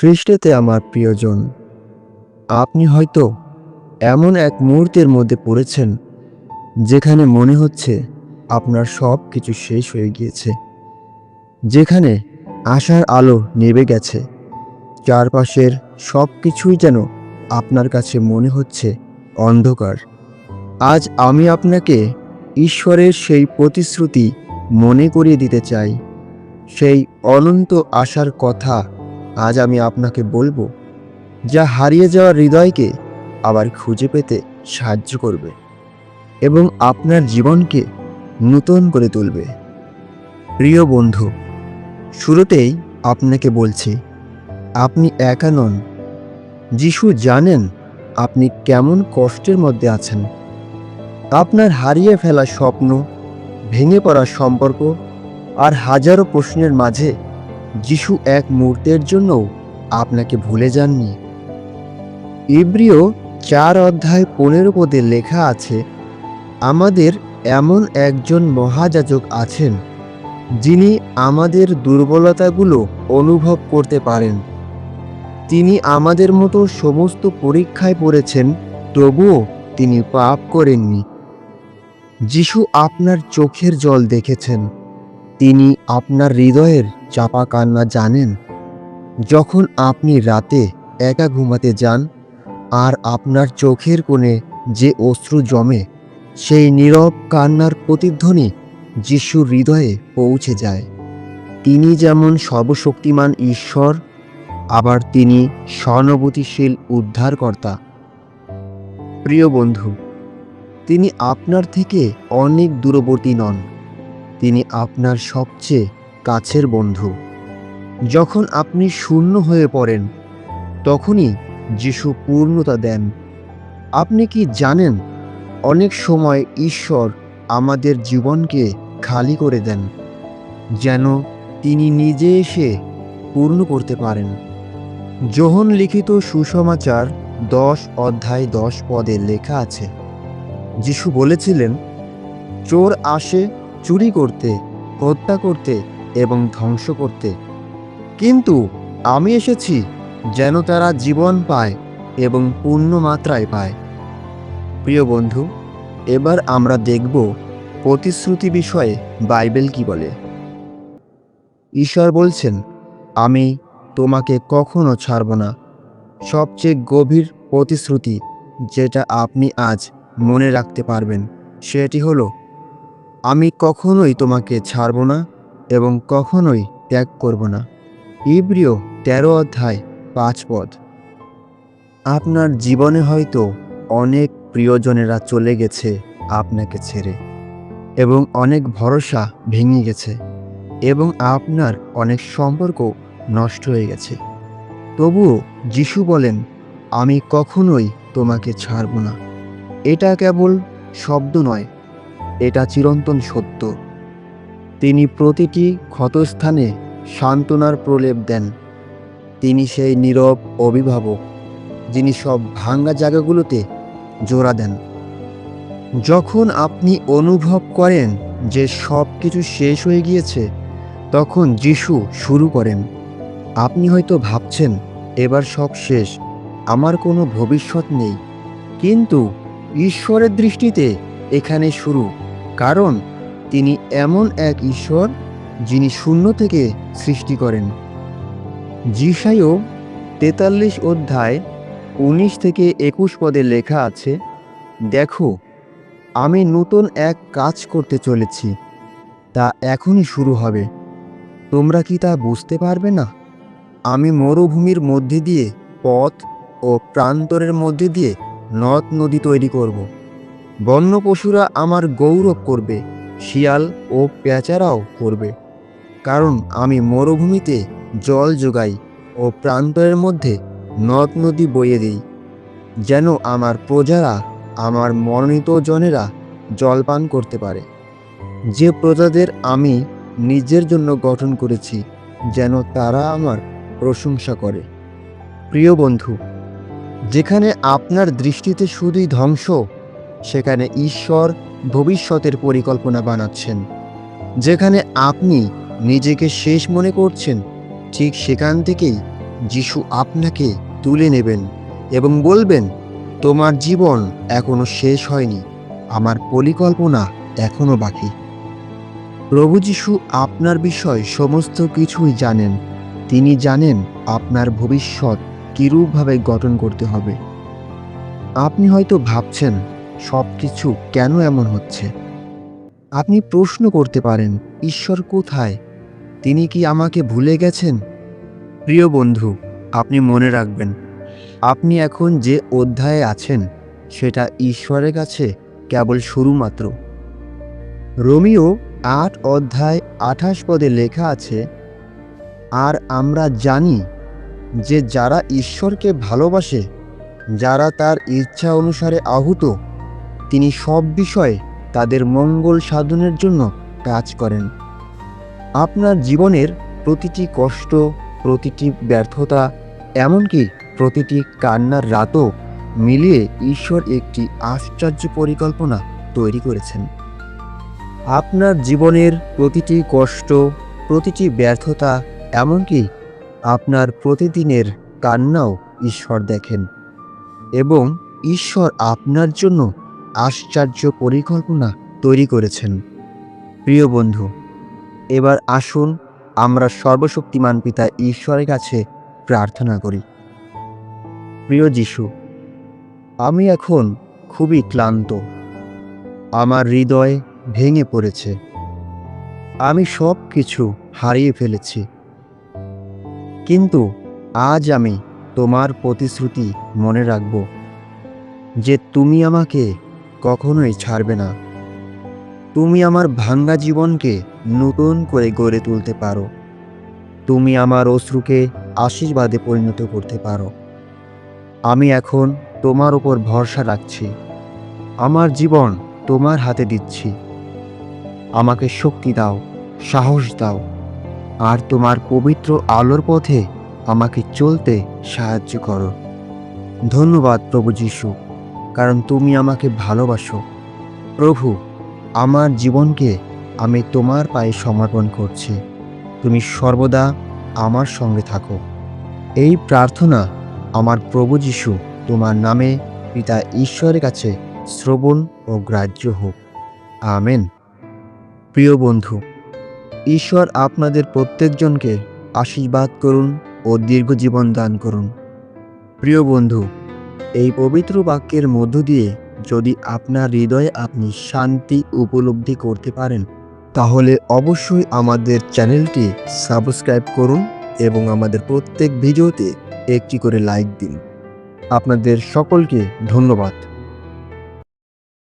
খ্রিস্টেতে আমার প্রিয়জন। আপনি হয়তো এমন এক মুহূর্তের মধ্যে পড়েছেন, যেখানে মনে হচ্ছে আপনার সব কিছু শেষ হয়ে গিয়েছে, যেখানে আশার আলো নেবে গেছে, চারপাশের সব কিছুই যেন আপনার কাছে মনে হচ্ছে অন্ধকার। আজ আমি আপনাকে ঈশ্বরের সেই প্রতিশ্রুতি মনে করিয়ে দিতে চাই, সেই অনন্ত আশার কথা আজ আমি আপনাকে বলব, যা হারিয়ে যাওয়া হৃদয়কে আবার খুঁজে পেতে সাহায্য করবে এবং আপনার জীবনকে নূতন করে তুলবে। প্রিয় বন্ধু, শুরুতেই আপনাকে বলছি, আপনি একা নন। যিশু জানেন আপনি কেমন কষ্টের মধ্যে আছেন। আপনার হারিয়ে ফেলা স্বপ্ন, ভেঙে পড়া সম্পর্ক আর হাজারো প্রশ্নের মাঝে যিশু এক মুহূর্তের জন্যও আপনাকে ভুলে যাননি। ইব্রিয় চার অধ্যায় পনেরো পদে লেখা আছে, আমাদের এমন একজন মহাযাজক আছেন, যিনি আমাদের দুর্বলতাগুলো অনুভব করতে পারেন। তিনি আমাদের মতো সমস্ত পরীক্ষায় পড়েছেন, তবুও তিনি পাপ করেননি। যিশু আপনার চোখের জল দেখেছেন। তিনি আপনার হৃদয়ের চাপা কান্না জানেন। যখন আপনি রাতে একা ঘুমাতে যান, আর আপনার চোখের কোণে যে অশ্রু জমে, সেই নীরব কান্নার প্রতিধ্বনি যিশুর হৃদয়ে পৌঁছে যায়। তিনি যেমন সর্বশক্তিমান ঈশ্বর, আবার তিনি সহানুভূতিশীল উদ্ধারকর্তা। প্রিয় বন্ধু, তিনি আপনার থেকে অনেক দূরবর্তী নন। তিনি আপনার সবচেয়ে কাছের বন্ধু। যখন আপনি শূন্য হয়ে পড়েন, তখনই যিশু পূর্ণতা দেন। আপনি কি জানেন, অনেক সময় ঈশ্বর আমাদের জীবনকে খালি করে দেন, যেন তিনি নিজে এসে পূর্ণ করতে পারেন। যোহন লিখিত সুসমাচার দশ অধ্যায় দশ পদে লেখা আছে। যিশু বলেছিলেন, চোর আসে চুরি করতে, হত্যা করতে এবং ধ্বংস করতে। কিন্তু আমি এসেছি যেন তারা জীবন পায় এবং পূর্ণ মাত্রায় পায়। প্রিয় বন্ধু, এবার আমরা দেখব প্রতিশ্রুতি বিষয়ে বাইবেল কি বলে। ঈশ্বর বলছেন, আমি তোমাকে কখনো ছাড়ব না। সবচেয়ে গভীর প্রতিশ্রুতি যেটা আপনি আজ মনে রাখতে পারবেন, সেটি হলো আমি কখনোই তোমাকে ছাড়ব না এবং কখনোই ত্যাগ করব না। ইব্রিয় তেরো অধ্যায় পাঁচ পদ। আপনার জীবনে হয়তো অনেক প্রিয়জনেরা চলে গেছে আপনাকে ছেড়ে এবং অনেক ভরসা ভেঙে গেছে এবং আপনার অনেক সম্পর্ক নষ্ট হয়ে গেছে। তবুও যিশু বলেন, আমি কখনোই তোমাকে ছাড়ব না। এটা কেবল শব্দ নয় এটা চিরন্তন সত্য। তিনি প্রতিটি ক্ষতস্থানে সান্ত্বনার প্রলেপ দেন। তিনি সেই নীরব অভিভাবক, যিনি সব ভাঙ্গা জায়গাগুলোতে জোড়া দেন। যখন আপনি অনুভব করেন যে সব কিছু শেষ হয়ে গিয়েছে, তখন যিশু শুরু করেন। আপনি হয়তো ভাবছেন, এবার সব শেষ, আমার কোনো ভবিষ্যৎ নেই। কিন্তু ঈশ্বরের দৃষ্টিতে এখানে শুরু। কারণ তিনি এমন এক ঈশ্বর যিনি শূন্য থেকে সৃষ্টি করেন। জিসাইও তেতাল্লিশ অধ্যায় উনিশ থেকে একুশ পদে লেখা আছে, দেখো, আমি নতুন এক কাজ করতে চলেছি, তা এখনই শুরু হবে। তোমরা কি তা বুঝতে পারবে না? আমি মরুভূমির মধ্যে দিয়ে পথ ও প্রান্তরের মধ্যে দিয়ে নদ নদী তৈরি করব। বন্য পশুরা আমার গৌরব করবে, শিয়াল ও পেঁচারাও করবে। কারণ আমি মরুভূমিতে জল যোগাই ও প্রান্তরের মধ্যে নদ নদী বইয়ে দিই। যেন আমার প্রজারা, আমার মনোনীত জনেরা জলপান করতে পারে। যে প্রজাদের আমি নিজের জন্য গঠন করেছি, যেন তারা আমার প্রশংসা করে। প্রিয় বন্ধু, যেখানে আপনার দৃষ্টিতে শুধুই ধ্বংস সেখানে ঈশ্বর ভবিষ্যতের পরিকল্পনা বানাচ্ছেন। যেখানে আপনি নিজেকে শেষ মনে করছেন, ঠিক সেখান থেকেই যিশু আপনাকে তুলে নেবেন এবং বলবেন, তোমার জীবন এখনও শেষ হয়নি, আমার পরিকল্পনা এখনও বাকি। প্রভু যিশু আপনার বিষয় সমস্ত কিছুই জানেন। তিনি জানেন আপনার ভবিষ্যৎ কিরূপভাবে গঠন করতে হবে। আপনি হয়তো ভাবছেন সব কিছু কেন এমন হচ্ছে? আপনি প্রশ্ন করতে পারেন, ঈশ্বর কোথায়? তিনি কি আমাকে ভুলে গেছেন? প্রিয় বন্ধু, আপনি মনে রাখবেন, আপনি এখন যে অধ্যায়ে আছেন, সেটা ঈশ্বরের কাছে কেবল শুরুমাত্র রোমিও আট অধ্যায় আঠাশ পদে লেখা আছে, আর আমরা জানি যে যারা ঈশ্বরকে ভালোবাসে, যারা তার ইচ্ছা অনুসারে আহুত তিনি সব বিষয়ে তাদের মঙ্গল সাধনের জন্য কাজ করেন। আপনার জীবনের প্রতিটি কষ্ট, প্রতিটি ব্যর্থতা, এমনকি প্রতিটি কান্নার রাতও মিলিয়ে ঈশ্বর একটি আশ্চর্য পরিকল্পনা তৈরি করেছেন। আপনার জীবনের প্রতিটি কষ্ট, প্রতিটি ব্যর্থতা, এমনকি আপনার প্রতিদিনের কান্নাও ঈশ্বর দেখেন এবং ঈশ্বর আপনার জন্য আশ্চর্য পরিকল্পনা তৈরি করেছেন। প্রিয় বন্ধু, এবার আসুন আমরা সর্বশক্তিমান পিতা ঈশ্বরের কাছে প্রার্থনা করি। প্রিয় যিশু, আমি এখন খুবই ক্লান্ত। আমার হৃদয় ভেঙে পড়েছে। আমি সব কিছু হারিয়ে ফেলেছি। কিন্তু আজ আমি তোমার প্রতিশ্রুতি মনে রাখব যে তুমি আমাকে কখনোই ছাড়বে না। তুমি আমার ভাঙ্গা জীবনকে নতুন করে গড়ে তুলতে পারো। তুমি আমার অশ্রুকে আশীর্বাদে পরিণত করতে পারো। আমি এখন তোমার উপর ভরসা রাখছি। আমার জীবন তোমার হাতে দিচ্ছি। আমাকে শক্তি দাও, সাহস দাও, আর তোমার পবিত্র আলোর পথে আমাকে চলতে সাহায্য করো। ধন্যবাদ প্রভু যিশু। কারণ তুমি আমাকে ভালোবাসো। প্রভু, আমার জীবনকে আমি তোমার পায়ে সমর্পণ করছি। তুমি সর্বদা আমার সঙ্গে থাকো। এই প্রার্থনা আমার প্রভু যিশু তোমার নামে পিতা ঈশ্বরের কাছে শ্রবণ ও গ্রাহ্য হোক। আমেন। প্রিয় বন্ধু, ঈশ্বর আপনাদের প্রত্যেকজনকে আশীর্বাদ করুন ও দীর্ঘ জীবন দান করুন। প্রিয় বন্ধু এই পবিত্র বাক্যের মধ্য দিয়ে যদি আপনার হৃদয়ে আপনি শান্তি উপলব্ধি করতে পারেন, তাহলে অবশ্যই আমাদের চ্যানেলটি সাবস্ক্রাইব করুন এবং আমাদের প্রত্যেক ভিডিওতে একটি করে লাইক দিন। আপনাদের সকলকে ধন্যবাদ।